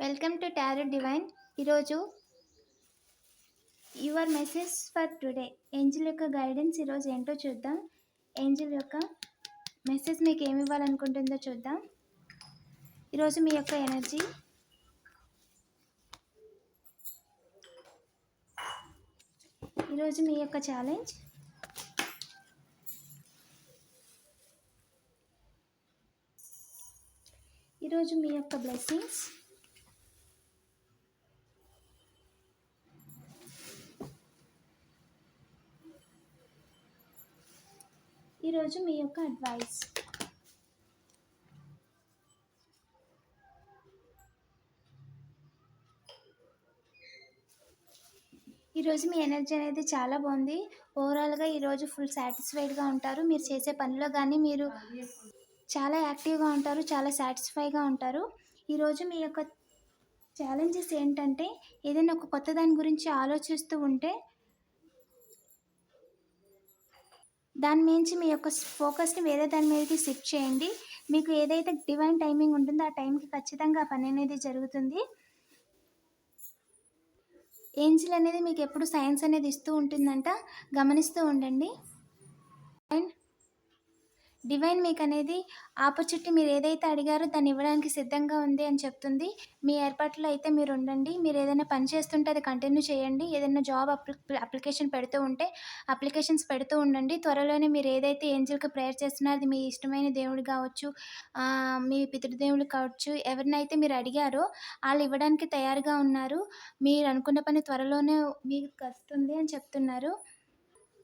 Welcome to tarot divine ఈరోజు your message for today angel యొక్క guidance ఈరోజు ఏంటో చూద్దాం. ఏంజిల్ యొక్క మెసేజ్ మీకు ఏమి ఇవ్వాలనుకుంటుందో చూద్దాం. ఈరోజు మీ యొక్క ఎనర్జీ ఈరోజు మీ యొక్క ఛాలెంజ్ ఈరోజు మీ యొక్క బ్లెస్సింగ్స్ ఈరోజు మీ యొక్క అడ్వైస్. ఈరోజు మీ ఎనర్జీ అనేది చాలా బాగుంది. ఓవరాల్గా ఈరోజు ఫుల్ సాటిస్ఫైడ్గా ఉంటారు. మీరు చేసే పనిలో కానీ మీరు చాలా యాక్టివ్గా ఉంటారు చాలా సాటిస్ఫైగా ఉంటారు. ఈరోజు మీ యొక్క ఛాలెంజెస్ ఏంటంటే ఏదైనా ఒక కొత్త దాని గురించి ఆలోచిస్తూ ఉంటే దాని మించి మీ యొక్క ఫోకస్ని వేరే దాని మీదకి షిఫ్ట్ చేయండి. మీకు ఏదైతే డివైన్ టైమింగ్ ఉంటుందో ఆ టైంకి ఖచ్చితంగా పని అనేది జరుగుతుంది. ఏంజిల్ అనేది మీకు ఎప్పుడు సైన్స్ అనేది ఇస్తూ ఉంటుందంట గమనిస్తూ ఉండండి. డివైన్ మీకు అనేది ఆపర్చునిటీ మీరు ఏదైతే అడిగారో దాన్ని ఇవ్వడానికి సిద్ధంగా ఉంది అని చెప్తుంది. మీ ఏర్పాట్లో అయితే మీరు ఉండండి మీరు ఏదైనా పని చేస్తుంటే అది కంటిన్యూ చేయండి. ఏదైనా జాబ్ అప్లి అప్లికేషన్ పెడుతూ ఉంటే అప్లికేషన్స్ పెడుతూ ఉండండి. త్వరలోనే మీరు ఏదైతే ఏంజిల్కి ప్రేయర్ చేస్తున్నారో అది మీ ఇష్టమైన దేవుడు కావచ్చు మీ పితృదేవుడు కావచ్చు ఎవరినైతే మీరు అడిగారో వాళ్ళు ఇవ్వడానికి తయారుగా ఉన్నారు. మీరు అనుకున్న పని త్వరలోనే మీకు వస్తుంది అని చెప్తున్నారు.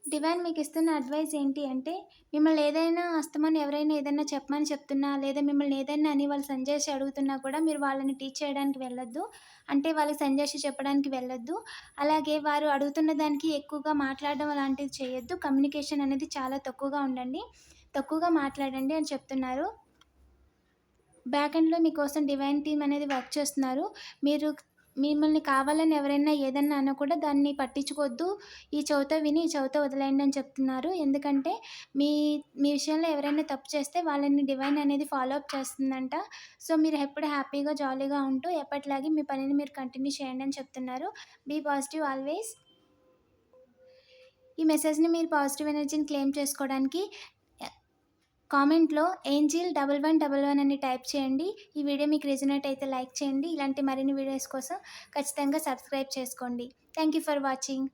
డివైన్ మీకు ఇస్తున్న అడ్వైస్ ఏంటి అంటే మిమ్మల్ని ఏదైనా అస్తమని ఎవరైనా ఏదైనా చెప్పమని చెప్తున్నా లేదా మిమ్మల్ని ఏదైనా అని వాళ్ళు సంజేసి అడుగుతున్నా కూడా మీరు వాళ్ళని టీచ్ చేయడానికి వెళ్ళొద్దు. అంటే వాళ్ళకి సంజేసి చెప్పడానికి వెళ్ళొద్దు. అలాగే వారు అడుగుతున్న దానికి ఎక్కువగా మాట్లాడడం అలాంటిది చేయొద్దు. కమ్యూనికేషన్ అనేది చాలా తక్కువగా ఉండండి. తక్కువగా మాట్లాడండి అని చెప్తున్నారు. బ్యాక్ ఎండ్లో మీకోసం డివైన్ టీమ్ అనేది వర్క్ చేస్తున్నారు. మీరు మిమ్మల్ని కావాలని ఎవరైనా ఏదన్నా అన్నా కూడా దాన్ని పట్టించుకోవద్దు. ఈ చౌత విని ఈ చౌత వదిలేయండి అని చెప్తున్నారు. ఎందుకంటే మీ మీ విషయంలో ఎవరైనా తప్పు చేస్తే వాళ్ళని డివైన్ అనేది ఫాలో అప్ చేస్తుందంట. సో మీరు ఎప్పుడు హ్యాపీగా జాలీగా ఉంటూ ఎప్పటిలాగే మీ పనిని మీరు కంటిన్యూ చేయండి అని చెప్తున్నారు. Be positive always. ఈ మెసేజ్ని మీరు పాజిటివ్ ఎనర్జీని క్లెయిమ్ చేసుకోవడానికి కామెంట్లో angel double one double one అని టైప్ చేయండి. ఈ వీడియో మీకు రెజినేట్ అయితే లైక్ చేయండి. ఇలాంటి మరిన్ని వీడియోస్ కోసం ఖచ్చితంగా సబ్స్క్రైబ్ చేసుకోండి. Thank you for watching.